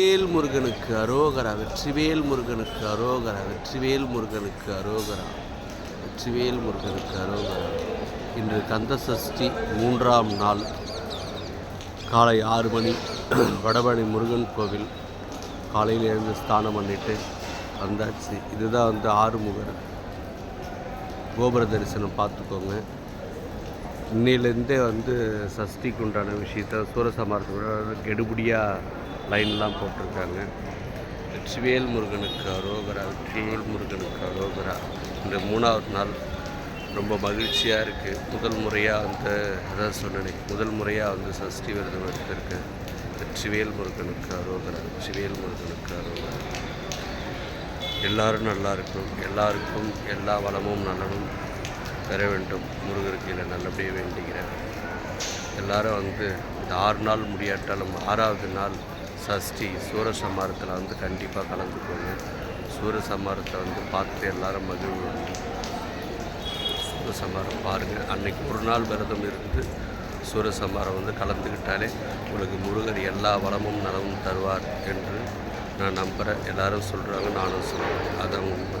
வேல் முருகனுக்கு அரோகரா வெற்றிவேல் முருகனுக்கு அரோகரா வெற்றிவேல் முருகனுக்கு அரோகரா வெற்றிவேல் முருகனுக்கு அரோகரா. இன்று கந்த சஷ்டி மூன்றாம் நாள் காலை ஆறு மணி வடபழனி முருகன் கோவில். காலையில் எழுந்து ஸ்தானம் பண்ணிட்டு வந்தாச்சு. இதுதான் வந்து ஆறுமுகர். கோபுர தரிசனம் பார்த்துக்கோங்க. இன்னிலேருந்தே வந்து சஷ்டிக்கு உண்டான விஷயத்த சூரசமாரத்தோட கெடுபடியாக லைன்லாம் போட்டிருக்காங்க. வெற்றிவேல் முருகனுக்கு அரோகரா வெற்றிவேல் முருகனுக்கு அரோகரா. இந்த மூணாவது நாள் ரொம்ப மகிழ்ச்சியாக இருக்குது முதல் முறையாக வந்து அதான் சொன்னேன் முதல் முறையாக வந்து சஷ்டி விரதம் எடுத்திருக்கு. வெற்றிவேல் முருகனுக்கு அரோகரா வெற்றிவேல் முருகனுக்கு அரோகரா. எல்லாரும் நல்லா இருக்கணும். எல்லாருக்கும் எல்லா வளமும் நலனும் பெற வேண்டும். முருகருக்கு இல்லை நல்லபடியாக வேண்டிக்கிறேன். எல்லாரும் வந்து இந்த ஆறு நாள் முடியாட்டாலும் ஆறாவது நாள் சஷ்டி சூரசம்மாரத்தில் வந்து கண்டிப்பாக கலந்துக்கோங்க. சூரசம்மாரத்தை வந்து பார்த்து எல்லாரும் மகிழ்வுங்க சூரசம்மாரம் பாருங்கள் அன்னைக்கு ஒரு நாள் விரதம் இருந்து சூரசம்மாரம் வந்து கலந்துக்கிட்டாலே உங்களுக்கு முருகர் எல்லா வளமும் நலமும் தருவார் என்று நான் நம்புகிறேன் எல்லாரும் சொல்கிறாங்க நானும் சொல்கிறேன் அதான் உண்மை.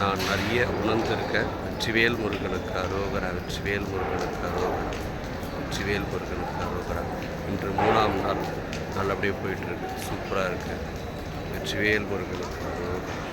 நான் நிறைய உணர்ந்திருக்கேன். வெற்றிவேல் முருகனுக்கு அரோகரா வெற்றிவேல் முருகனுக்கு அரோகரா. வெற்றிவேல் முருகனுக்கு கொடுக்குறாங்க. இன்று மூணாம் நாள் நல்லபடியாக போயிட்டுருக்கு சூப்பராக இருக்குது சிவியல் பொருட்கள்